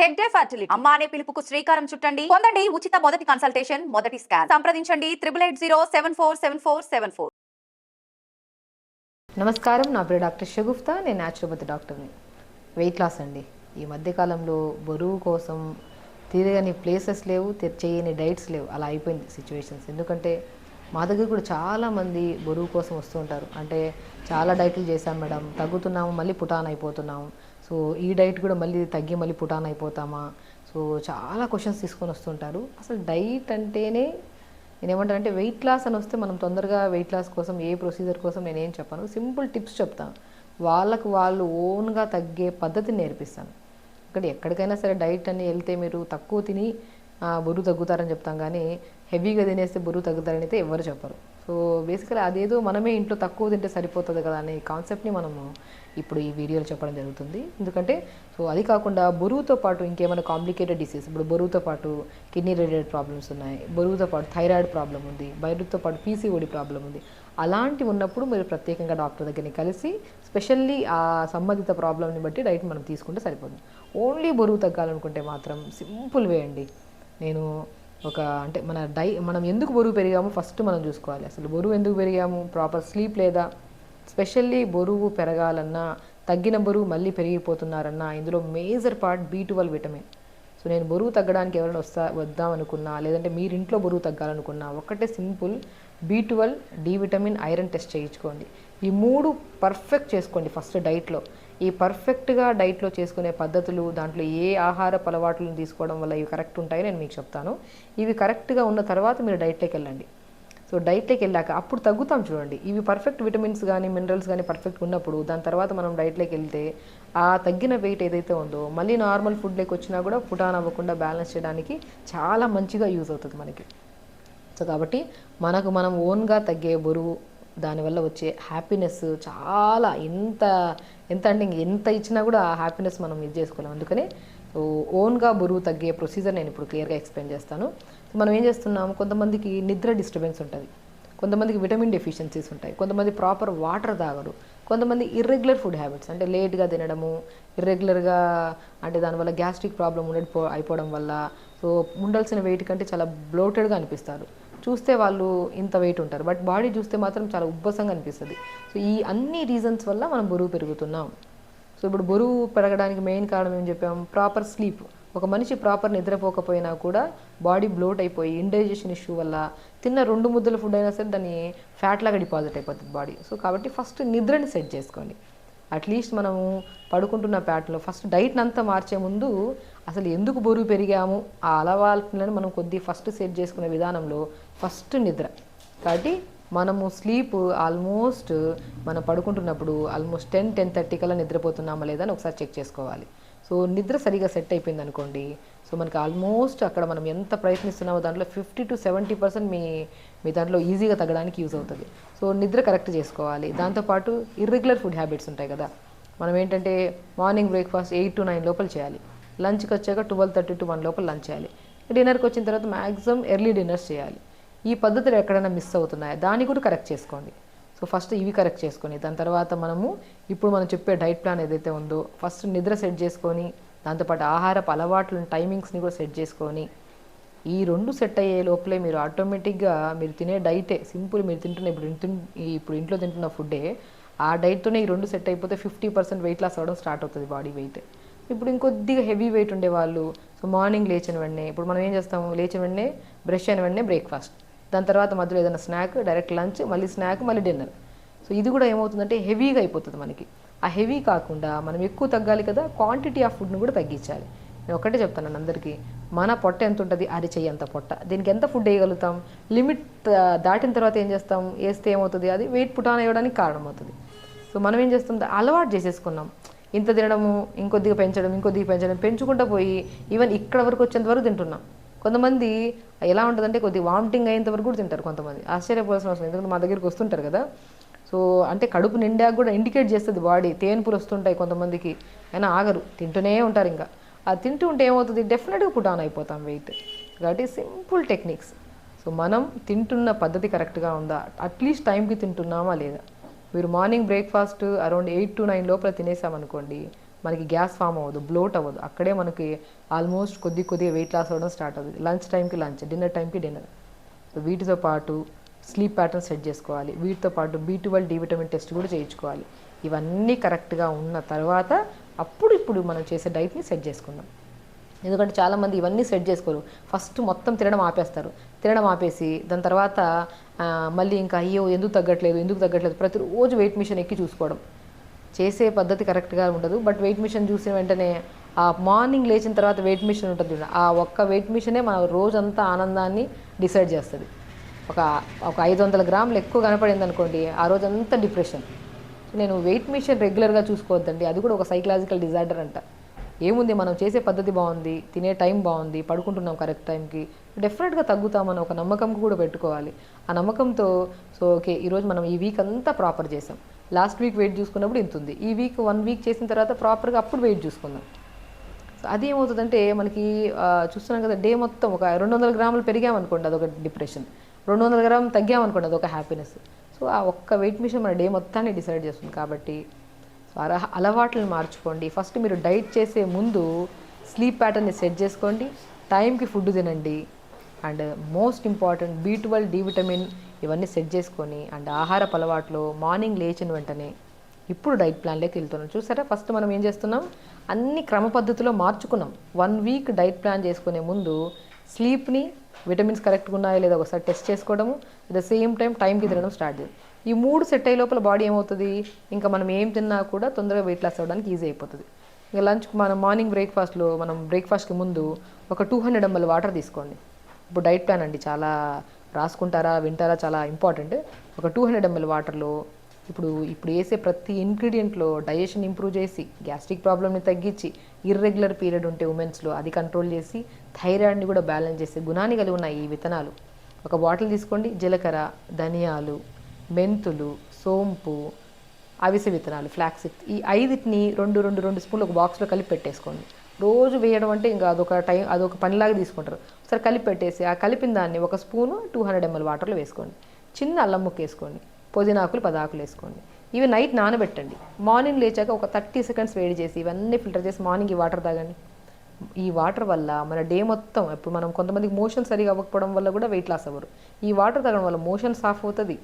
Hegde fertility అమ్మ అనే పిలుపుకు శ్రీకారం చుట్టండి. పొందండి ఉచిత మొదటి కన్సల్టేషన్ మొదటి స్కాన్ సంప్రదించండి triple eight zero seven four seven four seven four నమస్కారం నా పేరు డాక్టర్ షగుఫ్తా నేను న్యాచురోపతి డాక్టర్ని వెయిట్ లాస్ అండి. ఈ మధ్యకాలంలో బరువు కోసం తిరగని ప్లేసెస్ లేవు చేయని డైట్స్ లేవు. అలా అయిపోయింది సిచ్యువేషన్స్ ఎందుకంటే మా దగ్గర కూడా చాలామంది బరువు కోసం వస్తూ ఉంటారు. అంటే చాలా డైట్లు చేశాం మేడం. తగ్గుతున్నాము మళ్ళీ పుటాన్ అయిపోతున్నాము. సో ఈ డైట్ కూడా మళ్ళీ తగ్గి మళ్ళీ పుటాన్ అయిపోతామా? సో చాలా క్వశ్చన్స్ తీసుకొని వస్తుంటారు. అసలు డైట్ అంటేనే నేను ఏమంటానంటే వెయిట్ లాస్ అని వస్తే మనం తొందరగా వెయిట్ లాస్ కోసం ఏ ప్రొసీజర్ కోసం నేను ఏం చెప్పాను. సింపుల్ టిప్స్ చెప్తాను వాళ్ళకు వాళ్ళు ఓన్గా తగ్గే పద్ధతిని నేర్పిస్తాను. ఇక్కడ ఎక్కడికైనా సరే డైట్ అని వెళ్తే మీరు తక్కువ తిని బరువు తగ్గుతారని చెప్తాం. కానీ హెవీగా తినేస్తే బరువు తగ్గుతారని అయితే ఎవరు చెప్పరు. సో బేసికలీ అదేదో మనమే ఇంట్లో తక్కువ తింటే సరిపోతుంది కదా అనే కాన్సెప్ట్ని మనము ఇప్పుడు ఈ వీడియోలో చెప్పడం జరుగుతుంది. ఎందుకంటే సో అది కాకుండా బరువుతో పాటు ఇంకేమైనా కాంప్లికేటెడ్ డిసీజ్ ఇప్పుడు బరువుతో పాటు కిడ్నీ రిలేటెడ్ ప్రాబ్లమ్స్ ఉన్నాయి బరువుతో పాటు థైరాయిడ్ ప్రాబ్లం ఉంది బరువుతో పాటు పీసీఓడి ప్రాబ్లం ఉంది. అలాంటివి ఉన్నప్పుడు మీరు ప్రత్యేకంగా డాక్టర్ దగ్గరని కలిసి స్పెషల్లీ ఆ సంబంధిత ప్రాబ్లమ్ని బట్టి డైట్ మనం తీసుకుంటే సరిపోతుంది. ఓన్లీ బరువు తగ్గాలనుకుంటే మాత్రం సింపుల్ వే అండి. నేను ఒక అంటే మన డై మనం ఎందుకు బరువు పెరిగామో ఫస్ట్ మనం చూసుకోవాలి. అసలు బరువు ఎందుకు పెరిగాము? ప్రాపర్ స్లీప్ లేదా? స్పెషల్లీ బరువు పెరగాలన్నా తగ్గిన బరువు మళ్ళీ పెరిగిపోతున్నారన్నా ఇందులో major part B twelve vitamin. So నేను బరువు తగ్గడానికి ఎవరైనా వస్తా వద్దామనుకున్నా లేదంటే మీరు ఇంట్లో బరువు తగ్గాలనుకున్నా ఒకటే simple B twelve D vitamin iron test చేయించుకోండి. ఈ మూడు పర్ఫెక్ట్ చేసుకోండి ఫస్ట్ డైట్లో. ఈ పర్ఫెక్ట్గా డైట్లో చేసుకునే పద్ధతులు దాంట్లో ఏ ఆహార అలవాట్లను తీసుకోవడం వల్ల ఇవి కరెక్ట్ ఉంటాయో నేను మీకు చెప్తాను. ఇవి కరెక్ట్గా ఉన్న తర్వాత మీరు డైట్లోకి వెళ్ళండి. సో డైట్లోకి వెళ్ళాక అప్పుడు తగ్గుతాం చూడండి. ఇవి పర్ఫెక్ట్ విటమిన్స్ కానీ మినరల్స్ కానీ పర్ఫెక్ట్ ఉన్నప్పుడు దాని తర్వాత మనం డైట్లోకి వెళ్తే ఆ తగ్గిన వెయిట్ ఏదైతే ఉందో మళ్ళీ నార్మల్ ఫుడ్లోకి వచ్చినా కూడా పుటాన్ అవ్వకుండా బ్యాలెన్స్ చేయడానికి చాలా మంచిగా యూజ్ అవుతుంది మనకి. సో కాబట్టి మనకు మనం ఓన్గా తగ్గే బరువు దానివల్ల వచ్చే హ్యాపీనెస్ చాలా ఎంత ఎంత అంటే ఎంత ఇచ్చినా కూడా ఆ హ్యాపీనెస్ మనం ఇది చేసుకోలేం. అందుకని ఓన్గా బరువు తగ్గే ప్రొసీజర్ నేను ఇప్పుడు క్లియర్గా ఎక్స్ప్లెయిన్ చేస్తాను. మనం ఏం చేస్తున్నాం? కొంతమందికి నిద్ర డిస్టర్బెన్స్ ఉంటుంది. కొంతమందికి విటమిన్ డెఫిషియన్సీస్ ఉంటాయి. కొంతమంది ప్రాపర్ వాటర్ తాగరు. కొంతమంది ఇర్రెగ్యులర్ ఫుడ్ హ్యాబిట్స్ అంటే లేట్గా తినడము ఇర్రెగ్యులర్గా అంటే దానివల్ల గ్యాస్ట్రిక్ ప్రాబ్లం ఉండడిపో అయిపోవడం వల్ల సో ఉండాల్సిన వెయిట్ కంటే చాలా బ్లోటెడ్గా అనిపిస్తారు. చూస్తే వాళ్ళు ఇంత వెయిట్ ఉంటారు. బట్ బాడీ చూస్తే మాత్రం చాలా ఉబ్బసంగా అనిపిస్తుంది. సో ఈ అన్ని రీజన్స్ వల్ల మనం బరువు పెరుగుతున్నాం. సో ఇప్పుడు బరువు పెరగడానికి మెయిన్ కారణం ఏం చెప్పాం ప్రాపర్ స్లీప్ ఒక మనిషి ప్రాపర్ నిద్రపోకపోయినా కూడా బాడీ బ్లోట్ అయిపోయి ఇండైజెషన్ ఇష్యూ వల్ల తిన్న రెండు ముద్దల ఫుడ్ అయినా సరే దాన్ని ఫ్యాట్ లాగా డిపాజిట్ అయిపోతుంది బాడీ సో కాబట్టి ఫస్ట్ నిద్రని సెట్ చేసుకోండి. అట్లీస్ట్ మనము పడుకుంటున్న ప్యాటర్న్లో ఫస్ట్ డైట్ని అంతా మార్చే ముందు అసలు ఎందుకు బరువు పెరిగాము? ఆ అలవాట్లను మనం కొద్ది ఫస్ట్ సెట్ చేసుకునే విధానంలో ఫస్ట్ నిద్ర. కాబట్టి మనము స్లీప్ ఆల్మోస్ట్ మనం పడుకుంటున్నప్పుడు ఆల్మోస్ట్ టెన్ టెన్ థర్టీ కల్లా నిద్రపోతున్నామా లేదా అని ఒకసారి చెక్ చేసుకోవాలి. సో నిద్ర సరిగా సెట్ అయిపోయింది అనుకోండి. సో మనకి ఆల్మోస్ట్ అక్కడ మనం ఎంత ప్రయత్నిస్తున్నామో దాంట్లో ఫిఫ్టీ టు సెవెంటీ పర్సెంట్ మీ మీ దాంట్లో ఈజీగా తగ్గడానికి యూజ్ అవుతుంది. సో నిద్ర కరెక్ట్ చేసుకోవాలి. దాంతోపాటు ఇర్రెగ్యులర్ ఫుడ్ హ్యాబిట్స్ ఉంటాయి కదా. మనం ఏంటంటే morning breakfast eight to nine లోపల చేయాలి. లంచ్కి వచ్చాక ట్వెల్వ్ థర్టీ టు వన్ లోపల లంచ్ చేయాలి. డిన్నర్కి వచ్చిన తర్వాత మ్యాక్సిమం ఎర్లీ డిన్నర్స్ చేయాలి. ఈ పద్ధతులు ఎక్కడైనా మిస్ అవుతున్నాయా? దాన్ని కూడా కరెక్ట్ చేసుకోండి. సో ఫస్ట్ ఇవి కరెక్ట్ చేసుకొని దాని తర్వాత మనము ఇప్పుడు మనం చెప్పే డైట్ ప్లాన్ ఏదైతే ఉందో ఫస్ట్ నిద్ర సెట్ చేసుకొని దాంతోపాటు ఆహారపు అలవాట్లను టైమింగ్స్ని కూడా సెట్ చేసుకొని ఈ రెండు సెట్ అయ్యే లోపలే మీరు ఆటోమేటిక్గా మీరు తినే డైటే సింపుల్ మీరు తింటున్న ఇప్పుడు ఇప్పుడు ఇంట్లో తింటున్న ఫుడ్డే ఆ డైట్తోనే ఈ రెండు సెట్ అయిపోతే ఫిఫ్టీ పర్సెంట్ వెయిట్ లాస్ అవ్వడం స్టార్ట్ అవుతుంది బాడీ వెయిట్ ఇప్పుడు ఇంకొద్దిగా హెవీ వెయిట్ ఉండేవాళ్ళు సో మార్నింగ్ లేచిన వెంటనే ఇప్పుడు మనం ఏం చేస్తాము? లేచిన వెంటనే బ్రష్ అయిన వెంటనే బ్రేక్ఫాస్ట్ దాని తర్వాత మధ్యలో ఏదైనా స్నాక్ డైరెక్ట్ లంచ్ మళ్ళీ స్నాక్ మళ్ళీ డిన్నర్ సో ఇది కూడా ఏమవుతుందంటే హెవీగా అయిపోతుంది మనకి. ఆ హెవీ కాకుండా మనం ఎక్కువ తగ్గాలి కదా క్వాంటిటీ ఆఫ్ ఫుడ్ను కూడా తగ్గించాలి. నేను ఒకటే చెప్తాను అందరికీ మన పొట్ట ఎంత ఉంటుంది? అది చెయ్యి అంత పొట్ట. దీనికి ఎంత ఫుడ్ వేయగలుగుతాం? లిమిట్ దాటిన తర్వాత ఏం చేస్తాం? వేస్తే ఏమవుతుంది? అది వెయిట్ పుటాన్ అయ్యడానికి కారణమవుతుంది. సో మనం ఏం చేస్తాం? అలవాటు చేసేసుకున్నాం. ఇంత తినడము ఇంకొద్దిగా పెంచడం ఇంకొద్దిగా పెంచడం పెంచుకుంటూ పోయి ఈవెన్ ఇక్కడ వరకు వచ్చేంత వరకు తింటున్నాం. కొంతమంది ఎలా ఉంటుందంటే కొద్దిగా వామిటింగ్ అయ్యేంత వరకు కూడా తింటారు కొంతమంది. ఆశ్చర్యపోవాల్సిన అవసరం ఎందుకంటే మా దగ్గరికి వస్తుంటారు కదా. సో అంటే కడుపు నిండాక కూడా ఇండికేట్ చేస్తుంది బాడీ. తేన్పులు వస్తుంటాయి కొంతమందికి. అయినా ఆగరు. తింటూనే ఉంటారు ఇంకా. అది తింటూ ఉంటే ఏమవుతుంది? డెఫినెట్గా పుట్ ఆన్ అయిపోతాం వెయిట్ కాబట్టి సింపుల్ టెక్నిక్స్ సో మనం తింటున్న పద్ధతి కరెక్ట్గా ఉందా? అట్లీస్ట్ టైంకి తింటున్నామా లేదా? మీరు morning breakfast around eight to nine లోపల తినేసామనుకోండి మనకి గ్యాస్ ఫామ్ అవ్వదు బ్లోట్ అవ్వదు. అక్కడే మనకి ఆల్మోస్ట్ కొద్ది కొద్దిగా వెయిట్ లాస్ అవ్వడం స్టార్ట్ అవుతుంది. లంచ్ టైంకి లంచ్ డిన్నర్ టైంకి డిన్నర్. వీటితో పాటు స్లీప్ ప్యాటర్న్ సెట్ చేసుకోవాలి. వీటితో పాటు B twelve D vitamin test కూడా చేయించుకోవాలి. ఇవన్నీ కరెక్ట్గా ఉన్న తర్వాత అప్పుడు ఇప్పుడు మనం చేసే డైట్ని సెట్ చేసుకుందాం. ఎందుకంటే చాలామంది ఇవన్నీ సెట్ చేసుకోరు. ఫస్ట్ మొత్తం తినడం ఆపేస్తారు. తినడం ఆపేసి దాని తర్వాత మళ్ళీ ఇంకా అయ్యో ఎందుకు తగ్గట్లేదు ఎందుకు తగ్గట్లేదు ప్రతిరోజు వెయిట్ మిషన్ ఎక్కి చూసుకోవడం. చేసే పద్ధతి కరెక్ట్గా ఉండదు. బట్ వెయిట్ మిషన్ చూసిన వెంటనే ఆ మార్నింగ్ లేచిన తర్వాత వెయిట్ మిషన్ ఉంటుంది చూడండి ఆ ఒక్క వెయిట్ మిషనే మన రోజంతా ఆనందాన్ని డిసైడ్ చేస్తుంది. ఒక ఒక ఐదు వందల గ్రాములు ఎక్కువ కనపడింది అనుకోండి ఆ రోజంతా డిప్రెషన్. నేను వెయిట్ మిషన్ రెగ్యులర్గా చూసుకోవద్దండి. అది కూడా ఒక సైకలాజికల్ డిజార్డర్ అంట. ఏముంది మనం చేసే పద్ధతి బాగుంది తినే టైం బాగుంది పడుకుంటున్నాం కరెక్ట్ టైంకి. డెఫినెట్గా తగ్గుతామని ఒక నమ్మకం కూడా పెట్టుకోవాలి. ఆ నమ్మకంతో సో ఓకే ఈరోజు మనం ఈ వీక్ అంతా ప్రాపర్ చేసాం. లాస్ట్ వీక్ వెయిట్ చూసుకున్నప్పుడు ఇంత ఉంది. ఈ వీక్ వన్ వీక్ చేసిన తర్వాత ప్రాపర్గా అప్పుడు వెయిట్ చూసుకుందాం. సో అది ఏమవుతుందంటే మనకి చూస్తున్నాం కదా డే మొత్తం ఒక రెండు వందల గ్రాములు పెరిగామనుకోండి అదొక డిప్రెషన్. రెండు వందల గ్రాములు తగ్గామనుకోండి అదొక హ్యాపీనెస్. సో ఆ ఒక్క వెయిట్ మిషన్ మన డే మొత్తాన్ని డిసైడ్ చేస్తుంది కాబట్టి సో అలా అలవాట్లను మార్చుకోండి. ఫస్ట్ మీరు డైట్ చేసే ముందు స్లీప్ ప్యాటర్న్ని సెట్ చేసుకోండి టైంకి ఫుడ్ తినండి and most important B twelve D vitamin ఇవన్నీ సెట్ చేసుకొని అండ్ ఆహారపు అలవాట్లు మార్నింగ్ లేచిన వెంటనే ఇప్పుడు డైట్ ప్లాన్లోకి వెళ్తున్నాం చూసారా? ఫస్ట్ మనం ఏం చేస్తున్నాం? అన్ని క్రమ పద్ధతిలో మార్చుకున్నాం. వన్ వీక్ డైట్ ప్లాన్ చేసుకునే ముందు స్లీప్ని విటమిన్స్ కరెక్ట్గా ఉన్నాయా లేదా ఒకసారి టెస్ట్ చేసుకోవడము అట్ ద సేమ్ టైం టైంకి తినడం స్టార్ట్ చేయాలి ఈ మూడు సెట్ అయ్యే లోపల బాడీ ఏమవుతుంది? ఇంకా మనం ఏం తిన్నా కూడా తొందరగా వెయిట్ లాస్ అవ్వడానికి ఈజీ అయిపోతుంది. ఇంకా లంచ్ మనం మార్నింగ్ బ్రేక్ఫాస్ట్లో మనం బ్రేక్ఫాస్ట్కి ముందు ఒక టూ హండ్రెడ్ ఎంఎల్ వాటర్ తీసుకోండి. ఇప్పుడు డైట్ ప్లాన్ అండి చాలా రాసుకుంటారా వింటారా చాలా ఇంపార్టెంట్ ఒక టూ హండ్రెడ్ ఎంఎల్ వాటర్లో ఇప్పుడు ఇప్పుడు వేసే ప్రతి ఇంగ్రీడియంట్లో డైజెషన్ ఇంప్రూవ్ చేసి గ్యాస్ట్రిక్ ప్రాబ్లమ్ని తగ్గించి ఇర్రెగ్యులర్ పీరియడ్ ఉంటే ఉమెన్స్లో అది కంట్రోల్ చేసి థైరాయిడ్ని కూడా బ్యాలెన్స్ చేసే గుణాన్ని కలిగి ఉన్నాయి ఈ విత్తనాలు. ఒక బాటిల్ తీసుకోండి. జీలకర్ర ధనియాలు మెంతులు సోంపు అవిసె విత్తనాలు ఫ్లాక్స్ ఈ ఐదుని రెండు రెండు రెండు స్పూన్లు ఒక బాక్స్లో కలిపి పెట్టేసుకోండి. రోజు వేయడం అంటే ఇంకా అదొక టైం అదొక పనిలాగా తీసుకుంటారు. ఒకసారి కలిపి పెట్టేసి ఆ కలిపిన దాన్ని ఒక స్పూను టూ హండ్రెడ్ ఎంఎల్ వాటర్లో వేసుకోండి. చిన్న అల్లం ముక్క వేసుకోండి. పుదీనాకులు పదాకులు వేసుకోండి. ఇవి నైట్ నానబెట్టండి. మార్నింగ్ లేచాక ఒక థర్టీ సెకండ్స్ వేడి చేసి ఇవన్నీ ఫిల్టర్ చేసి మార్నింగ్ ఈ వాటర్ తాగండి. ఈ వాటర్ వల్ల మన డే మొత్తం ఇప్పుడు మనం కొంతమందికి మోషన్ సరిగా అవ్వకపోవడం వల్ల కూడా వెయిట్ లాస్ అవ్వరు. ఈ వాటర్ తాగడం వల్ల మోషన్ సాఫ్ అవుతుంది.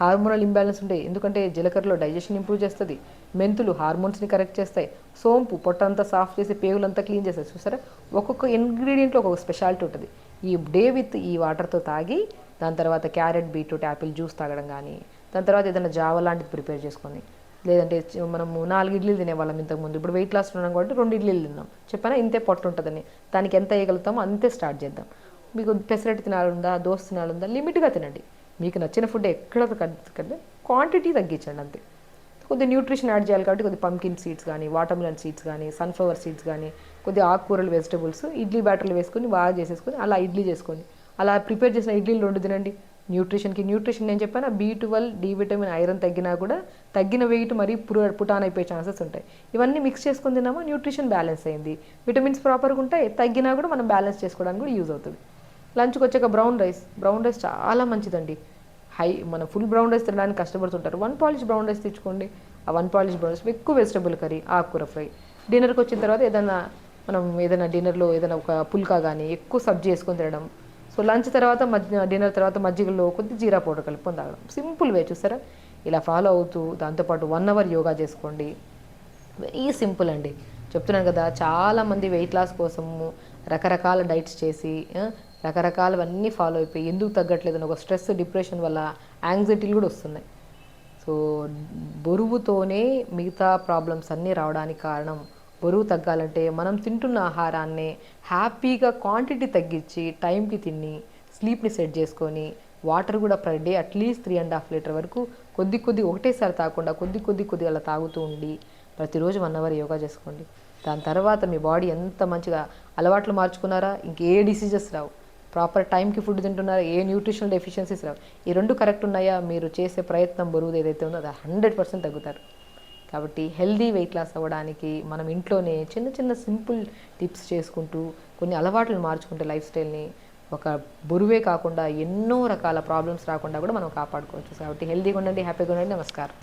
హార్మోనల్ ఇంబ్యాలెన్స్ ఉంటాయి ఎందుకంటే జీలకర్రలో డైజెషన్ ఇంప్రూవ్ చేస్తుంది. మెంతులు హార్మోన్స్ని కరెక్ట్ చేస్తాయి. సోంపు పొట్టంతా సాఫ్ చేసి పేగులంతా క్లీన్ చేస్తాయి చూసారా? ఒక్కొక్క ఇంగ్రీడియంట్లో ఒక్కొక్క స్పెషాలిటీ ఉంటుంది. ఈ డే విత్ ఈ వాటర్తో తాగి దాని తర్వాత క్యారెట్ బీట్రూట్ యాపిల్ జ్యూస్ తాగడం కానీ దాని తర్వాత ఏదైనా జావ లాంటిది ప్రిపేర్ చేసుకొని లేదంటే మనము నాలుగు ఇడ్లీలు తినేవాళ్ళం ఇంతకుముందు ఇప్పుడు వెయిట్ లాస్ ఉన్నాం కాబట్టి రెండు ఇడ్లీలు తిన్నాం. చెప్పానా? ఇంతే పొట్టు ఉంటుందని. దానికి ఎంత వేయగలుగుతామో అంతే స్టార్ట్ చేద్దాం. మీకు పెసరట్టు తినాలుందా దోశ తినాలుందా లిమిట్గా తినండి. మీకు నచ్చిన ఫుడ్ ఎక్కడ కంటే క్వాంటిటీ తగ్గించండి అంతే. కొద్ది న్యూట్రిషన్ యాడ్ చేయాలి కాబట్టి కొద్ది పంకిన్ సీడ్స్ కానీ వాటర్మిలన్ సీడ్స్ కానీ సన్ఫ్లవర్ సీడ్స్ కానీ కొద్ది ఆకుకూరలు వెజిటబుల్స్ ఇడ్లీ బ్యాటర్లు వేసుకొని బాగా చేసేసుకొని అలా ఇడ్లీ చేసుకోండి. అలా ప్రిపేర్ చేసిన ఇడ్లీలు రెండు తినండి. న్యూట్రిషన్కి న్యూట్రిషన్ నేను చెప్పాను B twelve D vitamin iron తగ్గినా కూడా తగ్గిన వెయిట్ మరీ పురు పుటాన్ అయిపోయే ఛాన్సెస్ ఉంటాయి. ఇవన్నీ మిక్స్ చేసుకుని తిన్నామా న్యూట్రిషన్ బ్యాలెన్స్ అయింది. విటమిన్స్ ప్రాపర్గా ఉంటాయి తగ్గినా కూడా మనం బ్యాలెన్స్ చేసుకోవడానికి కూడా యూజ్ అవుతుంది. లంచ్కి వచ్చాక బ్రౌన్ రైస్ బ్రౌన్ రైస్ చాలా మంచిదండి. హై మన ఫుల్ బ్రౌన్ రైస్ తినడానికి కష్టపడుతుంటారు. వన్ పాలిష్ బ్రౌన్ రైస్ తెచ్చుకోండి. ఆ వన్ పాలిష్ బ్రౌన్ రైస్ ఎక్కువ వెజిటబుల్ కర్రీ ఆకుకూర ఫ్రై. డిన్నర్కి వచ్చిన తర్వాత ఏదైనా మనం ఏదైనా డిన్నర్లో ఏదైనా ఒక పుల్కా కానీ ఎక్కువ సబ్జీ వేసుకొని తినడం. సో లంచ్ తర్వాత మధ్య డిన్నర్ తర్వాత మజ్జిగలో కొద్ది జీరా పౌడర్ కలుపుకొని తాగడం సింపుల్ వే చూసారా ఇలా ఫాలో అవుతూ దాంతోపాటు వన్ అవర్ యోగా చేసుకోండి. వెరీ సింపుల్ అండి. చెప్తున్నాను కదా చాలామంది వెయిట్ లాస్ కోసము రకరకాల డైట్స్ చేసి రకరకాలవన్నీ ఫాలో అయిపోయి ఎందుకు తగ్గట్లేదని ఒక స్ట్రెస్ డిప్రెషన్ వల్ల యాంగ్జైటీలు కూడా వస్తున్నాయి. సో బరువుతోనే మిగతా ప్రాబ్లమ్స్ అన్నీ రావడానికి కారణం బరువు తగ్గాలంటే మనం తింటున్న ఆహారాన్ని హ్యాపీగా క్వాంటిటీ తగ్గించి టైంకి తిని స్లీప్ని సెట్ చేసుకొని వాటర్ కూడా per day at least three and half litre వరకు కొద్ది కొద్ది ఒకటేసారి తాగకుండా కొద్ది కొద్ది కొద్ది అలా తాగుతూ ఉండి ప్రతిరోజు వన్ అవర్ యోగా చేసుకోండి. దాని తర్వాత మీ బాడీ ఎంత మంచిగా అలవాట్లు మార్చుకున్నారా? ఇంకే డిసీజెస్ రావు. ప్రాపర్ టైంకి ఫుడ్ తింటున్నారా ఏ న్యూట్రిషనల్ డెఫిషియన్సీస్ రావు. ఈ రెండు కరెక్ట్ ఉన్నాయా? మీరు చేసే ప్రయత్నం బరువు ఏదైతే ఉందో అది హండ్రెడ్ పర్సెంట్ తగ్గుతారు. కాబట్టి హెల్దీ వెయిట్ లాస్ అవ్వడానికి మనం ఇంట్లోనే చిన్న చిన్న సింపుల్ టిప్స్ చేసుకుంటూ కొన్ని అలవాట్లు మార్చుకుంటే లైఫ్ స్టైల్ని ఒక బరువే కాకుండా ఎన్నో రకాల ప్రాబ్లమ్స్ రాకుండా కూడా మనం కాపాడుకోవచ్చు. కాబట్టి హెల్దీగా ఉండండి హ్యాపీగా ఉండండి. నమస్కారం.